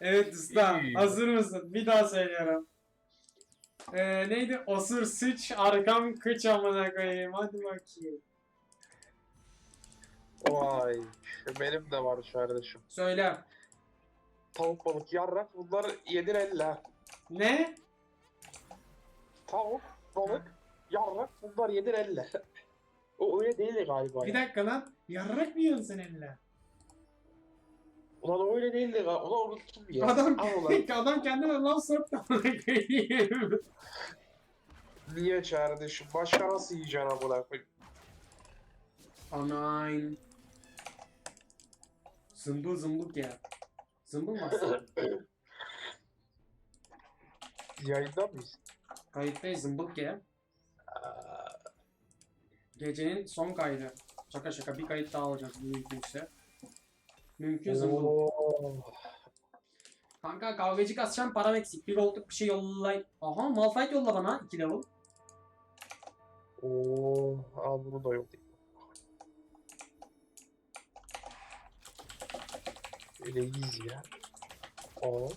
Evet usta. İyi. Hazır mısın? Bir daha söylüyorum. Ee, neydi? Osur sıç arkam kıç amına koyayım. Hadi bakayım. Vay. Benim de var kardeşim. Söyle. Tavuk balık yarrak bunlar yedir elle. Ne? Tavuk balık yarrak bunlar yedir elle. o öyle değil galiba. Bir ya. dakika lan. Yarrak mı yiyorsun sen eline? Ulan öyle değildi galiba. Ulan unuttum ya. Adam, Al ulan. adam kendine amına koyayım. Niye kardeşim? Başka nasıl yiyeceksin amına koyayım? Anan. Zımbıl zımbıl ya. Zımbıl mı aslında? Yayında mıyız? Kayıttayız zımbıl ya. Gecenin son kaydı. Şaka şaka bir kayıt daha alacağız mümkünse. Mümkün zımbıl. Kanka kavgacı kasacağım param eksik. Bir olduk bir şey yollay. Aha Malphite yolla bana 2 level. Oo. Al bunu da yok. Öyle easy ya. Aa.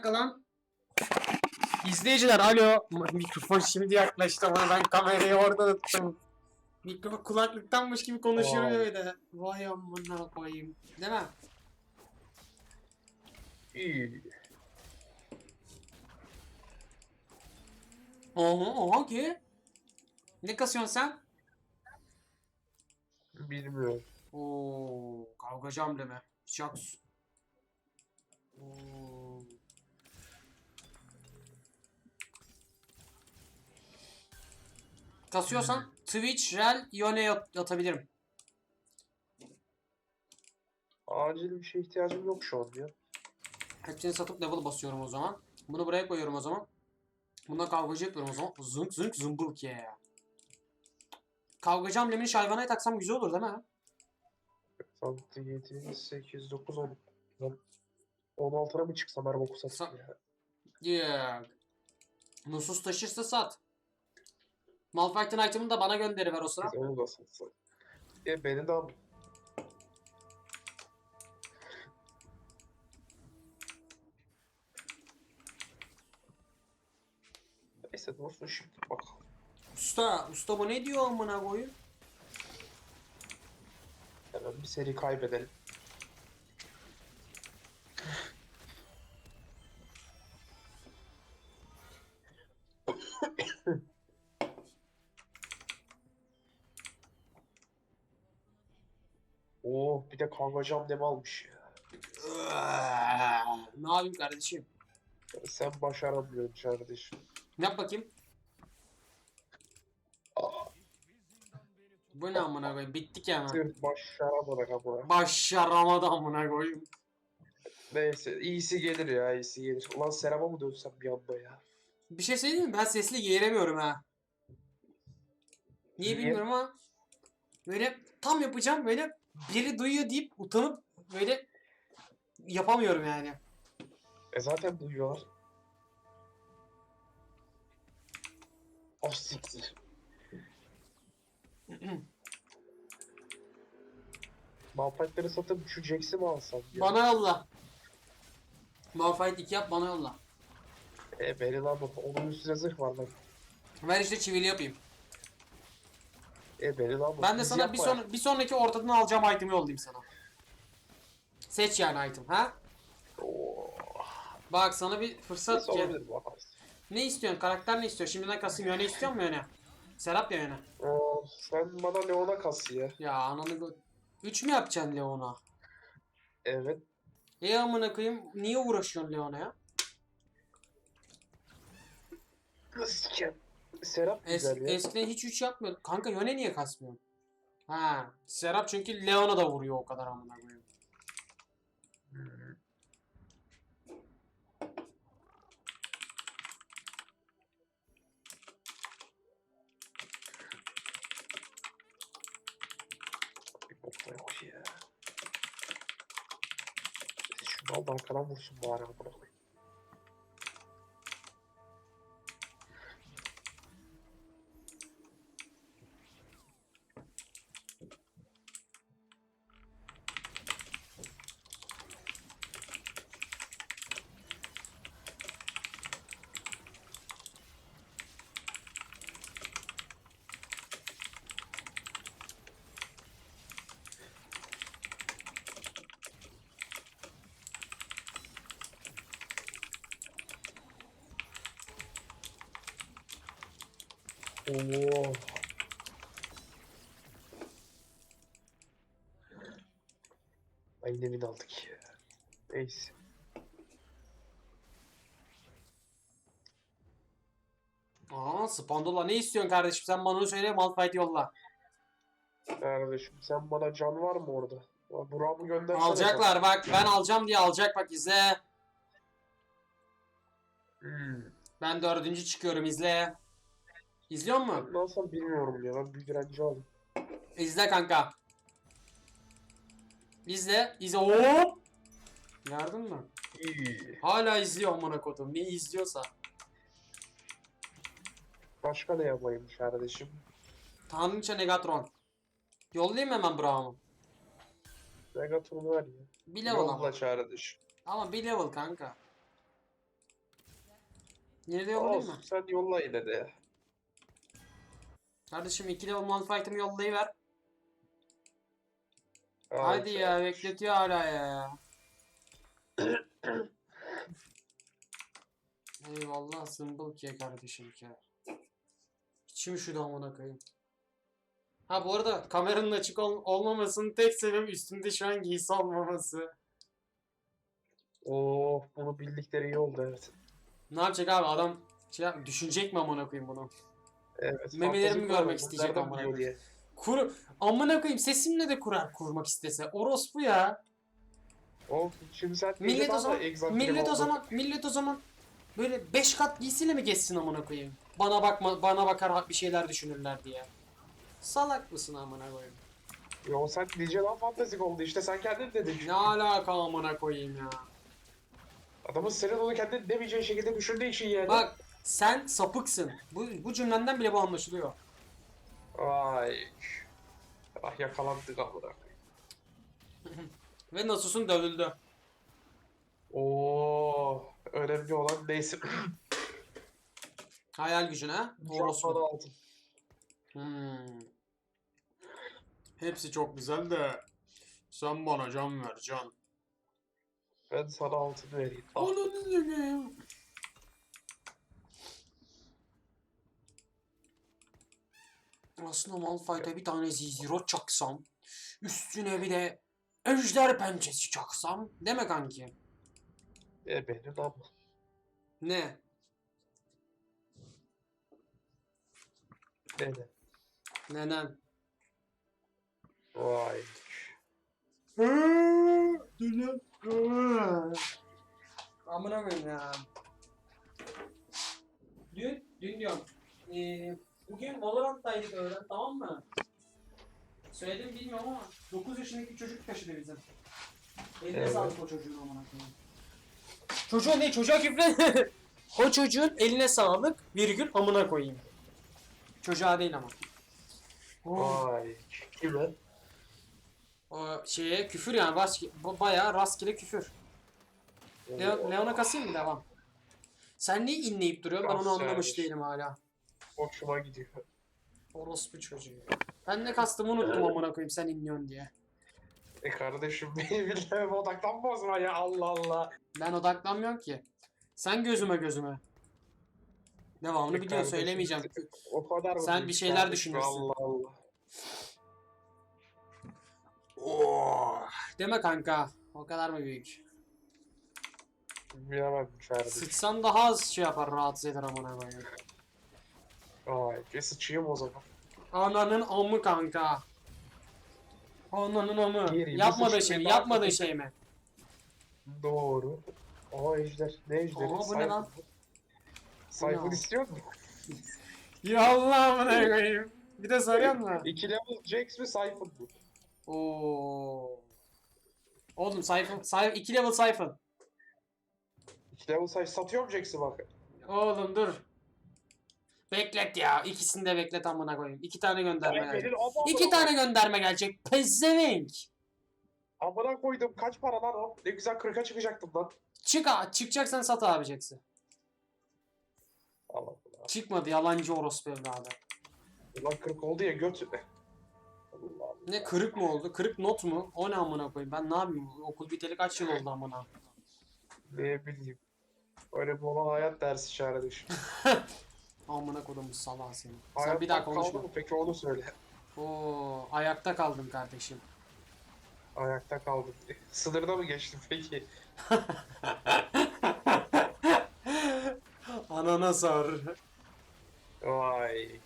Dakika lan. İzleyiciler alo. Mikrofon şimdi yaklaştı bana ben kamerayı orada tuttum. Mikrofon kulaklıktanmış gibi konuşuyorum Vay. öyle. Vay amına koyayım. Değil mi? İyi. Oha oha ki. Ne kasıyorsun sen? Bilmiyorum. Oo, kavgacı amblemi. Jax. Oo. Kasıyorsan Twitch, Rel, Yone yat- atabilirim. Acil bir şeye ihtiyacım yok şu an ya. Hepsini satıp level basıyorum o zaman. Bunu buraya koyuyorum o zaman. Bunda kavgacı yapıyorum o zaman. Zınk zınk zımbılk ya. Kavgacı amblemini şayvanaya taksam güzel olur değil mi? 6, 7, 8, 9, 10. 16'na mı çıksam her boku satayım ya. Yeah. Nusus taşırsa sat. Malphite'ın item'ını da bana gönderiver o sıra. Biz onu da satsak. E beni de al. Neyse dostum şimdi bakalım. Usta, usta bu ne diyor amına koyayım? Hemen bir seri kaybedelim. Kavgacı amdemi almış ya. ne yapayım kardeşim? Sen başaramıyorsun kardeşim. Yap bakayım. Aa, Bu ne amına koyayım? Bittik ya hemen. başaramadık ama. Başaramadı amına koyayım. Neyse iyisi gelir ya iyisi gelir. Ulan Serap'a mı dönsem bir anda ya? Bir şey söyleyeyim mi? Ben sesli geğiremiyorum ha. Niye Niye? bilmiyorum ama böyle tam yapacağım böyle biri duyuyor deyip utanıp böyle yapamıyorum yani. E zaten duyuyorlar. Oh siktir. Malphite'leri satıp şu Jax'i mi alsam ya? Bana yolla. Malphite 2 yap bana yolla. E beni lan. Onun üstüne zırh var lan. Ver işte çivili yapayım. E beni lan bu. Ben de sana bir, son, bir sonraki ortadan alacağım item'i yollayayım sana. Seç yani item ha? Oo. Bak sana bir fırsat olabilir bu yaparız. Ne istiyorsun? Karakter ne istiyor? Şimdiden kasım yöne istiyor mu yöne? Serap ya yöne. Oo, sen bana Leon'a kas ya. Ya ananı gö- 3 mü yapacaksın Leon'a? Evet. E amına koyayım niye uğraşıyorsun Leon'a ya? Kısken. Serap Es, ya. eskiden hiç 3 yapmıyorduk. Kanka Yone niye kasmıyor? Ha, Serap çünkü Leon'a da vuruyor o kadar amına koyayım. Bokla yok ya. Şunu adam falan vursun bari amına koyayım. Oo. Ay ne aldık ya. Neyse. Aa Spandola ne istiyorsun kardeşim? Sen bana onu söyle Malphite yolla. Kardeşim sen bana can var mı orada? Ya Burak'ımı göndersene. Alacaklar bak ben alacağım diye alacak bak izle. Hmm. Ben dördüncü çıkıyorum izle. İzliyor musun? Nasıl bilmiyorum ya. Ben bir direnci alayım. İzle kanka. İzle. İzle. Hop. Mü? İyi. Hala izliyor amına kodum. Ne izliyorsa. Başka ne yapayım kardeşim? Tanrıça Negatron. Yollayayım mı hemen Braum'u. Megatron'u ver ya. Bir level ama. Yolla kardeşim. Ama bir level kanka. Yine de yollayayım mı? Olsun sen yolla yine de. Kardeşim iki level Malphite'ımı yollayıver. Al Hadi ya kardeşim. bekletiyor hala ya. Eyvallah zımbıl ki kardeşim ki. İçim şu da amına koyayım. Ha bu arada kameranın açık ol- olmamasının tek sebebi üstümde şu an giysi olmaması. Oh bunu bildikleri iyi oldu evet. Ne yapacak abi adam şey yap- düşünecek mi amına koyayım bunu? Evet. Memelerimi görmek isteyecek amına koyayım. diye. Kur amına koyayım sesimle de kurar kurmak istese. Orospu ya. Oh şimdi sen Millet o zaman millet o zaman millet o zaman böyle 5 kat giysiyle mi geçsin amına koyayım? Bana bakma bana bakar bir şeyler düşünürler diye. Salak mısın amına koyayım? Yo sen iyice daha fantastik oldu işte sen kendin dedin. Ne alaka amına koyayım ya? Adamın senin onu kendin demeyeceğin şekilde düşündüğü için yani. Bak sen sapıksın. Bu bu cümlenden bile bu anlaşılıyor. Ay. Ah yakalandık amına. Ve Nasus'un dövüldü. Oo, önemli olan neyse. Hayal gücüne. Orospu. Orospu. aldım. Hmm. Hepsi çok güzel de sen bana can ver can. Ben sana altın vereyim. Al. Ananı sikeyim. Aslında Malphite'a bir tane Zizirot çaksam, üstüne bir de Ejder pençesi çaksam, deme kanki. E benim ama. Ne? Ne ne? Neden? Vay. Amına koyayım ya. Dün, dün diyorum. Ee, bugün Valorant'taydık öğlen tamam mı? Söyledim bilmiyorum ama 9 yaşındaki çocuk taşıdı bizim. Eline Evet. sağlık o çocuğun amına koyayım. Çocuğa ne? Çocuğa küfür. o çocuğun eline sağlık virgül amına koyayım. Çocuğa değil ama. Oh. Vay. Kime? O şeye küfür yani rastgele, bu bayağı rastgele küfür. Leon, Leon'a kasayım mı devam? Sen niye inleyip duruyorsun? Ben onu Kas anlamış yani. değilim hala. Hoşuma gidiyor. Orospu çocuğu. Ben ne kastımı unuttum amına koyayım sen inliyorsun diye. E kardeşim benim bilmem odaklanma ya Allah Allah. Ben odaklanmıyorum ki. Sen gözüme gözüme. Devamını E kardeşim, söylemeyeceğim. O kadar Sen bir şeyler kardeşim? düşünürsün. Allah Allah. Oh. Deme kanka. O kadar mı büyük? Bilemem kardeşim. Sıçsan daha az şey yapar rahatsız eder amına koyayım. Sıçayım o zaman. Ananın amı kanka. Ananın amı. Bir Yapmadığı sıçrayım, şey Yapmadığı kötü. şey mi? Doğru. Aa ejder. Ne ejderi? Aa, bu ne lan? Sayfın Bu ne? istiyor musun? Ya Allah amına koyayım. Bir de soruyor mu? İki level Jax mi Sayfın mı? Oo. Oğlum Siphon, Siphon, 2 level Siphon. Level say satıyor mu Jax'i bak? Oğlum dur. Beklet ya. İkisini de beklet amına koyayım. İki tane gönderme Ay, gelecek. ama- İki tane gönderme gelecek. Pezevenk. Amına koydum kaç para lan o? Ne güzel 40'a çıkacaktım lan. Çık a- çıkacaksan sat abi Jax'i. Allah Allah. Çıkmadı yalancı orospu evladı. Ulan 40 oldu ya göt. Allah Allah. Ne kırık mı oldu? Kırık not mu? O ne amına koyayım? Ben ne yapayım? Okul biteli kaç yıl oldu amına? Ne bileyim. Öyle bir olan hayat dersi kardeşim. Amına koydum salak seni. Sen bir daha kaldı konuşma. mı peki onu söyle. Oo, ayakta kaldın kardeşim. Ayakta kaldım. Sınırda mı geçtim peki? Anana sor. Vay.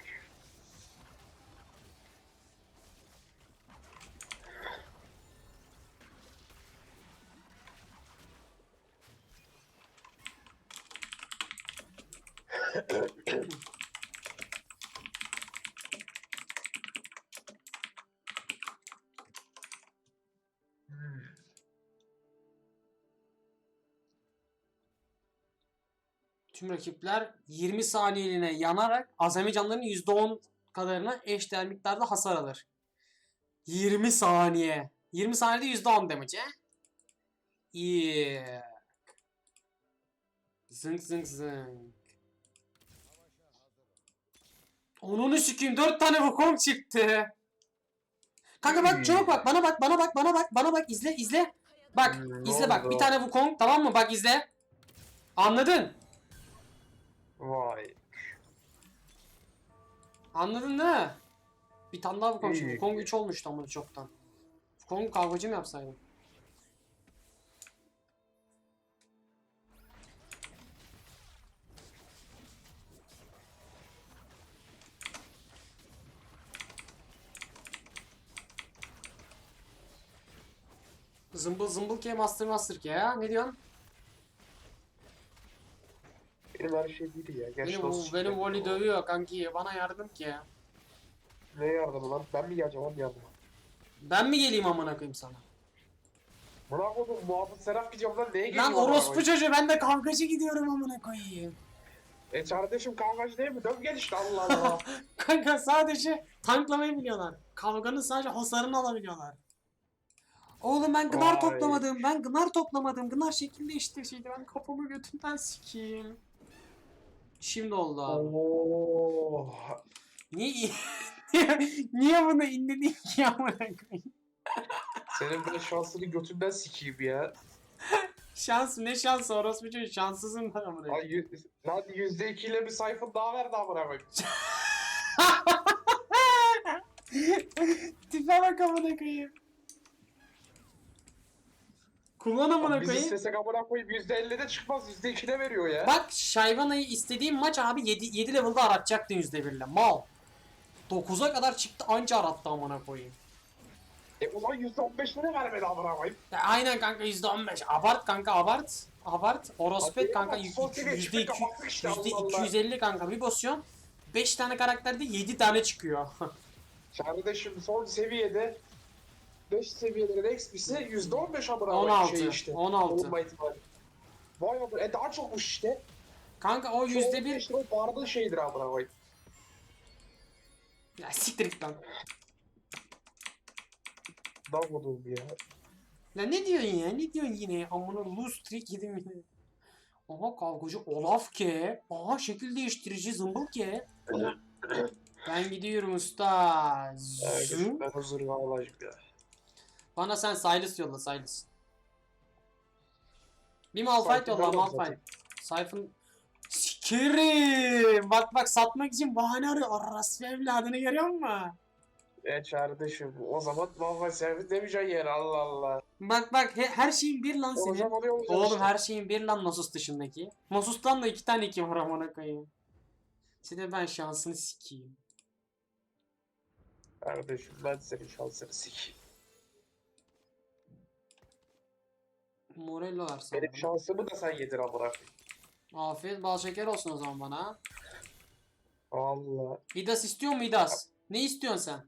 Tüm rakipler 20 saniyeliğine yanarak azami canlarının %10 kadarına eşdeğer miktarda hasar alır. 20 saniye. 20 saniyede %10 damage he? Yeah. Zınk zınk zınk. Onunu sikeyim 4 tane Wukong çıktı. Kanka bak çabuk bak bana bak bana bak bana bak bana bak izle izle. Bak Hmm, ne izle bak bir oldu? tane Wukong tamam mı bak izle. Anladın? Vay. Anladın mi? Bir tane daha Wukong şimdi. İyi. Wukong 3 olmuştu ama çoktan. Wukong kavgacı mı yapsaydım? Zımbıl ki master master ki ya. Ne diyorsun? Benim her şey biri ya. Gerçi Benim, nasıl benim voli dövüyor kanki. Bana yardım ki. Ne yardımı lan? Ben mi geleceğim onun yardıma? Ben mi geleyim amına koyayım sana? Bırak oğlum muhafız Seraf gidiyorum lan neye Lan geliyor? bana orospu çocuğu ben de kavgacı gidiyorum amına koyayım. E kardeşim kavgacı değil mi? Dön gel işte Allah Allah. Kanka sadece tanklamayı biliyorlar. Kavganın sadece hasarını alabiliyorlar. Oğlum ben gınar Vay. toplamadım. Ben gınar toplamadım. Gınar şekil değiştirseydi ben kafamı götümden sikeyim. Şimdi oldu abi. Oo. Niye niye bunu inledin ki amına koyayım? Senin ben şansını götünden sikeyim ya. Şans ne şans orospu çocuğu şanssızım ben amına koyayım. Ay, yüz, lan yüzde ikiyle bir sayfa daha verdi amına koyayım. Tipe bak amına koyayım. Kullan amına Biz koyayım. istesek amına koyayım yüzde ellide çıkmaz yüzde ikide veriyor ya. Bak Şayvana'yı istediğim maç abi 7, 7 level'da aratacaktın %1'le. Mal. 9'a kadar çıktı anca arattı amına koyayım. E ulan yüzde on beş lira vermedi amına koyayım. Ya aynen kanka %15. Abart kanka abart. Abart. Orospet Hadi kanka ama son seviye %200 çıkmayı kapattık işte, Allah Allah. %250 kanka bir basıyorsun. 5 tane karakterde 7 tane çıkıyor. Kardeşim son seviyede 5 seviyelerin XP'si yüzde on beş amına koyayım 16. şey işte. 16. Olma ihtimali. Vay amına e daha çokmuş işte. Kanka o %1 15 lira o bardığın şeydir amına koyayım. ya siktir git lan. Davudum ya. Ya ne diyorsun ya? Ne diyorsun yine? Amına loose trick yedim yine. Aha kavgacı Olaf ke. Aha şekil değiştirici zımbıl ke. ben gidiyorum usta. Züm. Ben huzur ağlayacağım ya. Bana sen Silas yolla Silas. Bir Malphite yolla Malphite. Sayfın Sikerim. Bak bak satmak için bahane arıyor. Arası evladını görüyor musun? E kardeşim o zaman valla servis demeyeceksin yer Allah Allah. Bak bak he- her şeyin bir lan senin. zaman oluyor olacak Oğlum işte. her şeyin bir lan Nasus dışındaki. Nasus'tan da iki tane iki var amına koyayım. Şimdi ben şansını sikeyim. Kardeşim ben senin şansını sikeyim. Morello versen Benim şansımı da sen yedir amına. Afiyet bal şeker olsun o zaman bana. Allah. İdas istiyor mu İdas? Ne istiyorsun sen?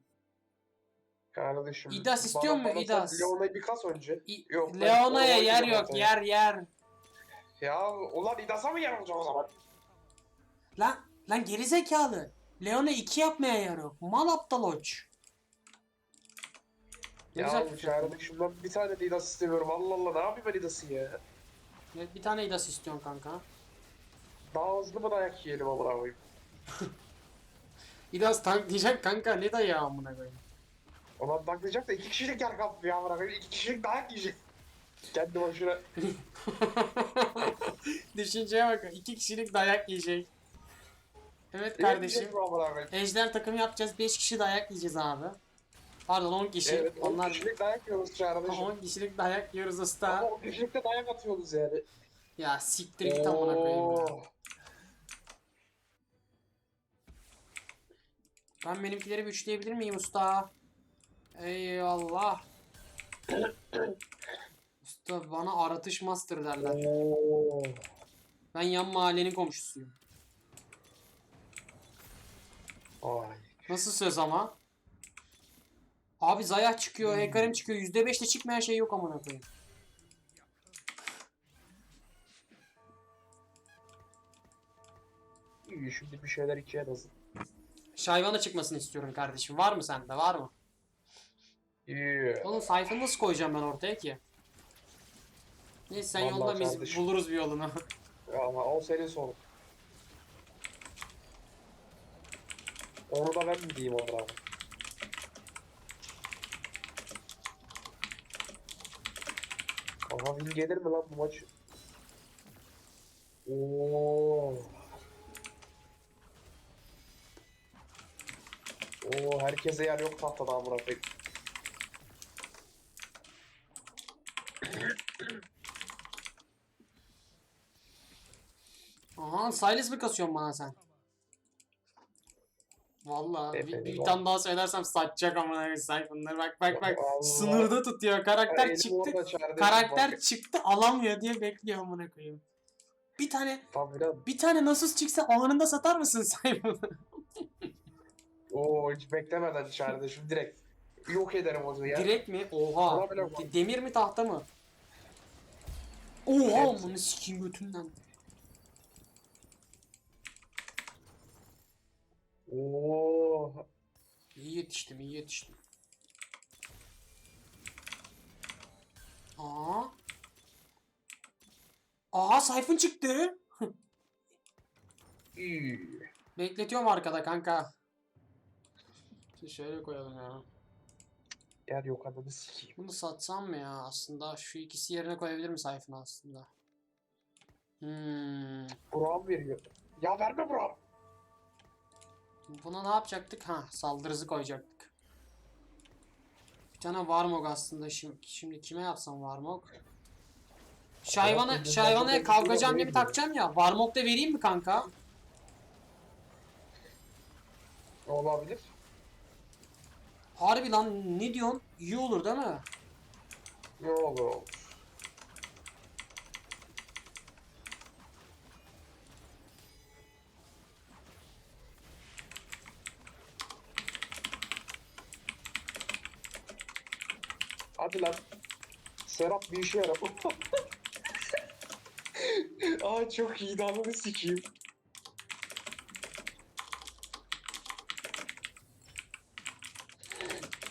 Kardeşim. İdas istiyor mu? İdas. Leona'yı bir kas önce. İ- Yok, Leona'ya yer yok zaten. yer yer. Ya ulan İdas'a mı yer olacak o zaman? Lan lan geri zekalı. Leon'a 2 yapmaya yarıyor. Mal aptal oç. Ne Ya güzel fikir. ben bir tane de İdas istemiyorum. Allah Allah ne yapayım ben İdas'ı ya? Evet, bir tane İdas istiyorsun kanka. Daha hızlı mı dayak yiyelim amına koyayım? İdas tanklayacak kanka ne dayağı amına koyayım. Ulan taklayacak da iki kişilik yer kaldı ya amına koyayım. İki kişilik dayak yiyecek. Kendi başına. Düşünceye bak. iki kişilik dayak yiyecek. Evet Kardeşim. kardeşim. bu amına koyayım. Ejder takımı yapacağız. 5 kişi dayak yiyeceğiz abi. Pardon 10 kişi. Evet, on Onlar kişilik dayak yiyoruz kardeşim. 10 kişilik dayak yiyoruz Ama usta. on kişilik de dayak atıyoruz yani. Ya siktir git amına koyayım ya. Ben benimkileri güçleyebilir miyim usta? Eyvallah. usta bana aratış master derler. Oo. Ben yan mahallenin komşusuyum. Ay. Nasıl söz ama? Abi Zaya çıkıyor, Hekarim çıkıyor. %5 de çıkmayan şey yok amına koyayım. İyi şimdi bir şeyler ikiye nasıl? Şayvana çıkmasını istiyorum kardeşim. Var mı sende? Var mı? İyi. Oğlum sayfa nasıl koyacağım ben ortaya ki? Neyse sen Vallahi yolla biz kardeşim. buluruz bir yolunu. Ama o senin sorun. Onu da ben mi diyeyim ona? Aha win gelir mi lan bu maç? Oo. Oo herkese yer yok tahtada amına koyayım. Aha Silas mı kasıyorsun bana sen? Vallahi bir, bir tane daha söylersem satacak amına koyayım sayfanları. Bak bak bak Allah. sınırda tutuyor. Karakter Elim çıktı. Karakter bak. çıktı alamıyor diye bekliyor amına koyayım. Bir tane Tabii bir tane nasıl çıksa anında satar mısın sayfanı? Oo hiç beklemeden kardeşim direkt. Yok ederim o zaman ya. Direkt mi? Oha. Demir mi tahta mı? Oha bunu sikeyim götünden. Yetiştim, iyi yetiştim. Aa. Aha sayfın çıktı. Bekletiyorum arkada kanka. Şimdi şöyle koyalım ya. Yer yok adamı sikeyim. Bunu satsam mı ya aslında? Şu ikisi yerine koyabilir mi sayfını aslında? Hmm. Buram veriyor. Ya verme Buram. Buna ne yapacaktık? Ha, saldırızı koyacaktık. Bir tane Varmog aslında şimdi, şimdi kime yapsam Varmog? Şayvana, diye şey bir takacağım ya. Varmog da vereyim mi kanka? Olabilir. Harbi lan ne diyorsun? İyi olur değil mi? Ne olur olur. Hadi lan. Serap bir işe yarar. Aa çok iyi dalını sikeyim.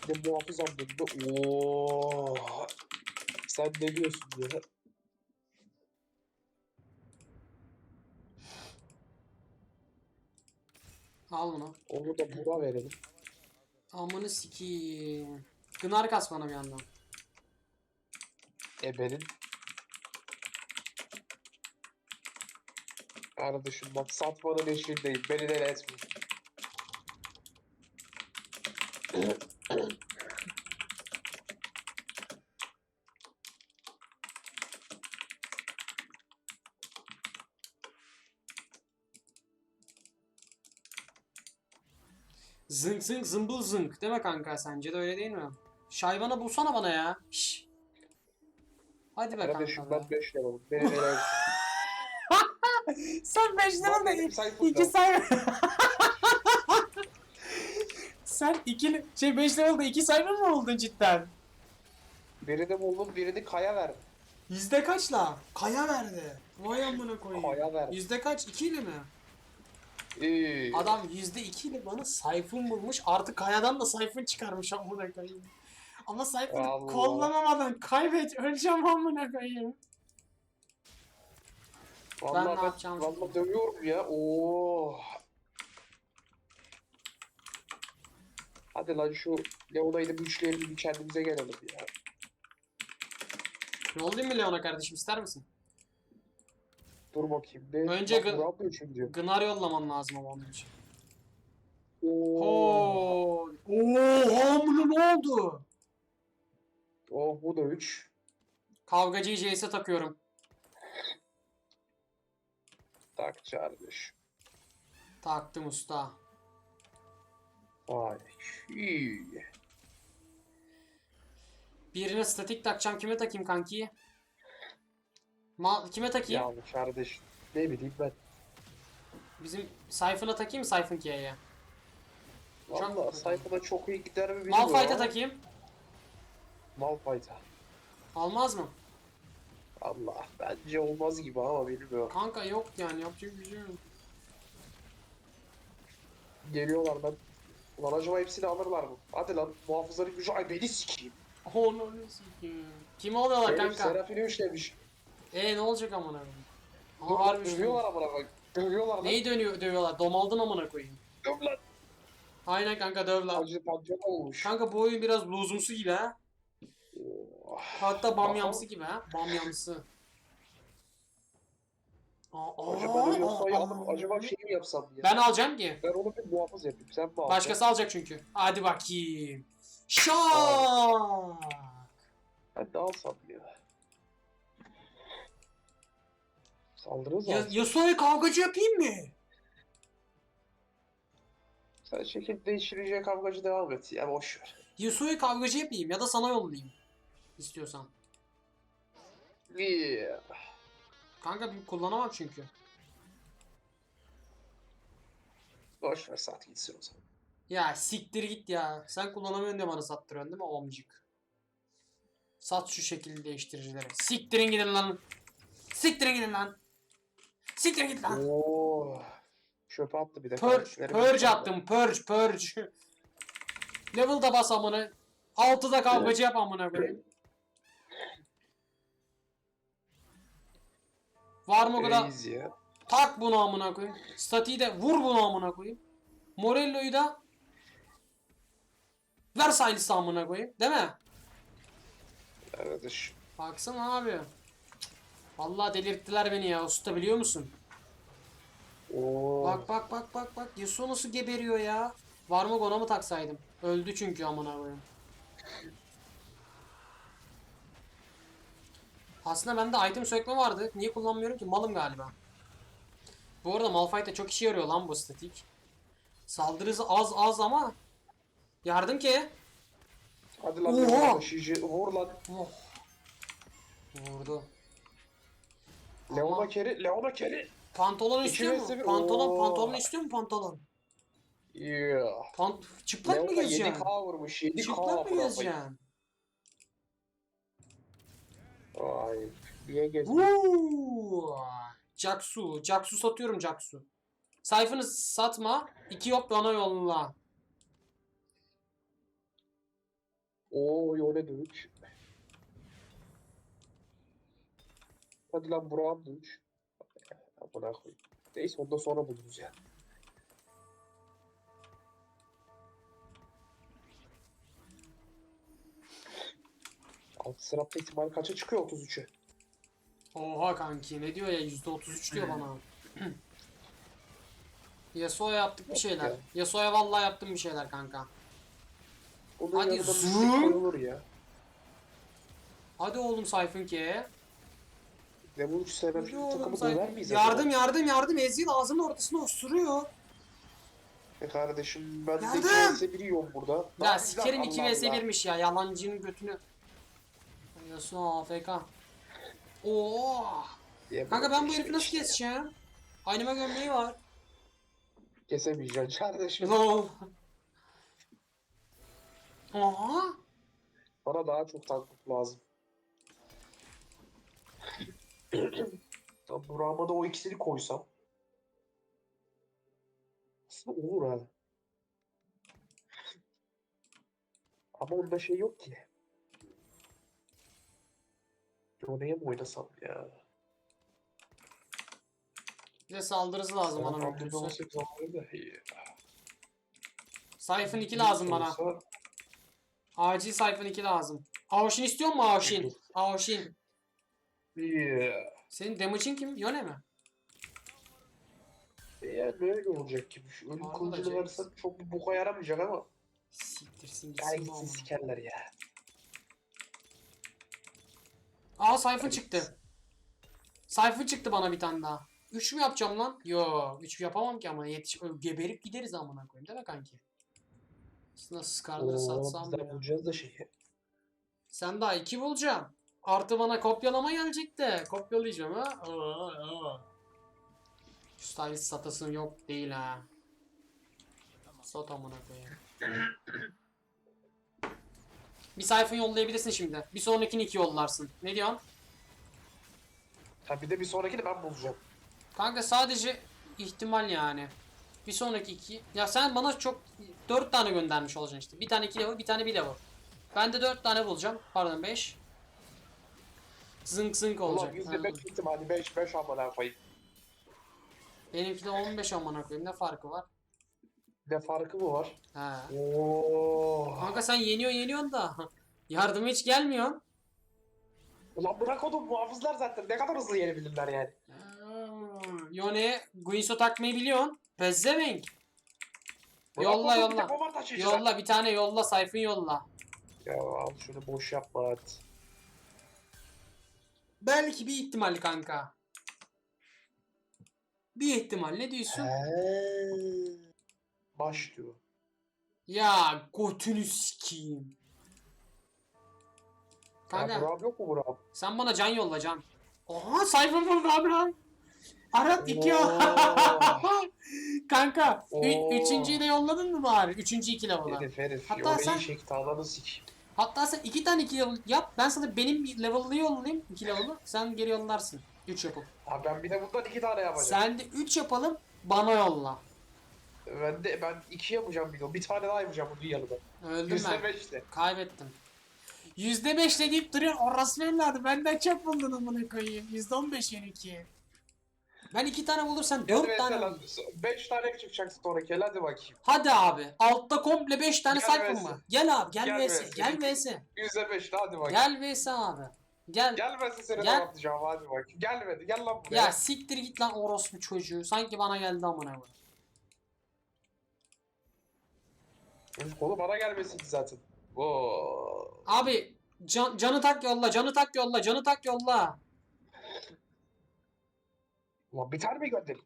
Ne muhafızam dedi. Oo. Sen ne diyorsun ya? Al bunu. Onu da buna verelim. Amını sikiyim. Gınar kas bana bir yandan. Ebenin. Kardeşim bak satmanın eşiğindeyim. Beni deli etme. Zınk zınk zımbıl zınk. Değil mi kanka? Sence de öyle değil mi? Şayvana bulsana bana ya. Hadi be Kardeşim kanka. ben be. 5 lira Beni etme. Sen 5 lira da iki, iki sayfa. Sen iki şey 5 level'da iki sayfa mı oldun cidden? Birini buldum birini Kaya verdim. Yüzde kaçla? Kaya verdi. Vay amına koyayım. Kaya ver. Yüzde kaç? 2 ile mi? Ee, Adam yüzde iki ile bana sayfın bulmuş. Artık kayadan da sayfın çıkarmış amına koyayım. Ama sayfını Allah. kullanamadan kaybet. Öleceğim amına koyayım. vallahi ben ne ben, yapacağımı vallahi dövüyorum ya. Oo. Hadi lan şu Leona'yı da güçleyelim bir kendimize gelelim ya. Yollayayım mı Leon'a kardeşim ister misin? Dur bakayım. Ne? Önce Bak, gı-. Gınar yollaman lazım ama onun için. Oo. Oo. Oha amına ne oldu? Oh bu da 3. Kavgacıyı Jace'e takıyorum. Tak kardeş. Taktım usta. Vay. iyi. Birine statik takacağım. Kime takayım kanki? Ma kime takayım? Ya kardeş. Ne bileyim ben. Bizim Sayfın'a takayım mı Sayfın K'ye? Çok- Valla sayfada çok iyi gider mi bilmiyorum Malphite'a takayım. Malphite'a. Almaz mı? Allah bence olmaz gibi ama bilmiyorum. Kanka yok yani yapacak bir şey yok. Geliyorlar lan. Ulan acaba hepsini alırlar mı? Hadi lan muhafızların gücü ay beni sikeyim. Onu sikeyim. Kimi alıyorlar Herif kanka? Serafini üçlemiş. E ne olacak amına koyayım? Aa harbi dövüyorlar amına bak. Dövüyorlar lan. Neyi dönüyor dövüyorlar? Domaldın amına koyayım. Döv lan. Aynen kanka döv lan. Acı pantheon olmuş. Kanka bu oyun biraz luzumsu gibi ha. Hatta bamyamsı gibi ha. Bamyamsı. Aa, Acaba Yosa'yı aa. alıp acaba şey mi yapsam ya? Ben alacağım ki. Ben onu bir muhafız yapayım. Sen alacaksın? Başkası alacak çünkü. Hadi bakayım. Şak. Ben de alsam ya. Saldırırız Ya, ya, Yasuo'yu kavgacı yapayım mı? Sen şekil değiştirince kavgacı devam et ya boş ver. Yasuo'yu kavgacı yapayım ya da sana yollayayım. İstiyorsan. Yeah. Kanka bir kullanamam çünkü. Boş ver sat gitsin o zaman. Ya siktir git ya. Sen kullanamıyorsun diye bana sattırıyorsun değil mi omcik? Sat şu şekil değiştiricileri. Siktirin gidin lan. Siktirin gidin lan. Siktirin git lan. Oo. Çöpe attı bir de. Purge, purge attım. Purge, purge. Level'da bas amına. Altıda kavgacı yap amına koyayım. Var mı kadar? Tak bunu amına koyayım. Statiği de vur bunu amına koyayım. Morello'yu da ver Silas'ı amına koyayım. Değil mi? Kardeş. Baksana abi. Vallahi delirttiler beni ya usta biliyor musun? Oo. Bak bak bak bak bak Yasuo nasıl geberiyor ya. Var mı ona mı taksaydım? Öldü çünkü amına koyayım. Aslında bende item sökme vardı. Niye kullanmıyorum ki? Malım galiba. Bu arada Malphite'e çok işe yarıyor lan bu statik. Saldırı hızı az az ama yardım ki. Hadi lan Oha! Taşıyıcı. Vur lan. Oh. Vurdu. Leon'a keri. Leon'a keri. pantolon istiyor mu? Pantolon Oo. pantolon istiyor mu pantolon? Yeah. Pant çıplak mı Leon'a gezeceksin? 7k vurmuş. 7k Çıplak mı gezeceksin? Vay. Niye gezdin? Uuu. Jaksu. Jaksu satıyorum Jaksu. Sayfını satma. iki yok bana yolla. Oo de 3. Hadi lan da 3. Amına koyayım. Neyse ondan sonra buluruz ya. Alt sınıfta ihtimal kaça çıkıyor 33'e? Oha kanki ne diyor ya %33 diyor bana. Yasuo'ya yaptık bir şeyler. Ya. Yasuo'ya vallahi yaptım bir şeyler kanka. Onun Hadi yanında bir zoom. şey koyulur ya. Hadi oğlum Sayfın ki. Bu üç sebebi Hadi oğlum takımı Sayfın. döver miyiz Yardım yardım yardım. Ezil ağzının ortasına osuruyor. E kardeşim ben de Yardım. 2 vs 1 yiyorum burada. Ya sikerim 2 Allah vs Allah. 1'miş ya. Yalancının götünü. Yasuo AFK. Oo. Kanka ben bu işte herifi nasıl keseceğim? Anime gömleği var. Kesemeyeceksin kardeşim. Lol. Aha. Bana daha çok tanklık lazım. Tam Burak'ıma da o ikisini koysam. Aslında olur ha. Ama onda şey yok ki. Johnny'ye mi oynasam ya? Bize saldırısı lazım bana mümkünse. 18 almayı da iyi. Sayfın 2 lazım bana. Acil sayfın 2 lazım. Aoshin istiyor mu Aoshin? Aoshin. Yeah. Senin damage'in kim? Yone mi? Yani böyle olacak gibi. Şu ölüm kılıcını versem çok bir boka yaramayacak ama. Siktirsin Gel gitsin gitsin oğlum. sikerler ya. Aa sayfın Gel çıktı. Sayfın çıktı bana bir tane daha. 3 mü yapacağım lan? Yo 3 yapamam ki ama yetiş geberip gideriz amına koyayım değil mi kanki? Aslında skarları satsam ya. bulacağız da şeyi. Sen daha 2 bulacaksın. Artı bana kopyalama gelecek de. Kopyalayacağım ha. Aa, aa. Şu stylist satasın yok değil ha. Sat amına koyayım. Bir sayfa yollayabilirsin şimdi. Bir sonrakini iki yollarsın. Ne diyorsun? Ha bir de bir sonrakini ben bulacağım. Kanka sadece ihtimal yani. Bir sonraki iki. Ya sen bana çok dört tane göndermiş olacaksın işte. Bir tane iki level, bir tane bir level. Ben de dört tane bulacağım. Pardon beş. Zınk zınk olacak. Ulan Anladın. %5 ihtimali 5 5 amına koyayım. Benimki de 15 amına koyayım. Ne farkı var? Ne farkı mı var? He. Oo. Kanka sen yeniyorsun yeniyorsun da. Yardıma hiç gelmiyor. Ulan bırak onu muhafızlar zaten ne kadar hızlı yenebilirler yani. Yone, Guinsoo takmayı biliyorsun. Pezzevenk. Yolla, yolla. de. Yolla bir tane yolla sayfın yolla. Ya al şunu boş yapma hadi. Belki bir ihtimal kanka. Bir ihtimal ne diyorsun? He. Baş diyor. Ya götünü sikeyim. Kanka. Kanka Burak yok mu Burak? sen bana can yolla can. Oha sayfa buldu Abraham. Arat iki o. Kanka ü- üçüncüyü de yolladın mı bari? Üçüncü iki level'a. Herif herif. Hatta Hatta sen- sik. Hatta sen iki tane iki level yap. Ben sana benim bir level'lı yollayayım. iki level'ı. Sen geri yollarsın. Üç yapıp. Ha ben bir de bundan iki tane yapacağım. Sen de üç yapalım. Bana yolla. Ben de ben iki yapacağım bir. Bir tane daha yapacağım bu. Öldüm ben. Yüzde beş de. Kaybettim. Yüzde beş de deyip duruyor. Orası evladı. Benden çok buldun amına koyayım. Yüzde on beş yeniki. Ben iki tane bulursan Hadi dört tane lan, bul. beş tane çıkacak sonraki el hadi bakayım. Hadi abi. Altta komple beş tane Gel sayfa VS. mı? Gel abi. Gel, Gel vs. VS. Gel vs. Yüzde beş de hadi bakayım. Gel vs abi. Gel. Gelmezse seni Gel. atacağım hadi bakayım. Gelmedi gel lan buraya. Ya siktir git lan orospu çocuğu. Sanki bana geldi amına koyayım. Kolu bana gelmesin ki zaten. Oo. Abi can, canı tak yolla, canı tak yolla, canı tak yolla. Ulan bir tane mi gönder?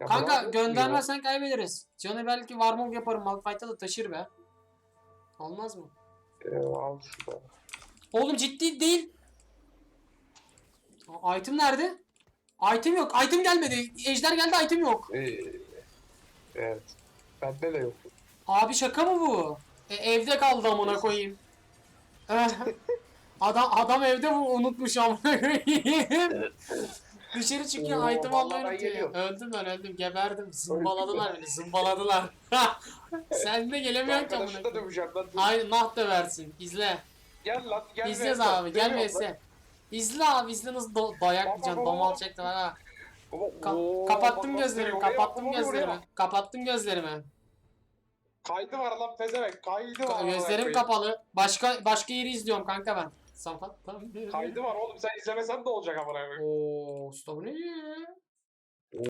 Ya Kanka ya? göndermezsen kaybederiz. Canı belki warmog yaparım. Malphite'da da taşır be. Olmaz mı? Ee, al şurada. Oğlum ciddi değil. Aa, Item nerede? Item yok. Item gelmedi. Ejder geldi item yok. Ee, evet. Bende de yok. Abi şaka mı bu? E, evde kaldı amına koyayım. Adam adam evde bu unutmuş amına koyayım. Dışarı çıkıyor item almayı unutuyor. Öldüm ben öldüm geberdim. Zımbaladılar beni zımbaladılar. Sen de gelemiyorsun ki amına da koyayım. döveceğim lan. Nah döversin. İzle. Gel lan gel. İzle abi gel vs. İzle abi izle nasıl do- dayak yiyeceksin. Domal çekti. Baba, Ka- oo, kapattım bak, bak, gözlerimi, oraya bak, kapattım oraya bak. gözlerimi. Kapattım gözlerimi. Kaydı var lan pezevenk. Kaydı var. Gözlerim koyayım. kapalı. Başka başka yeri izliyorum kanka ben. Sabahtan beri. Kaydı var oğlum sen izlemesen de olacak amına koyayım. Oo, usta bu ne ya?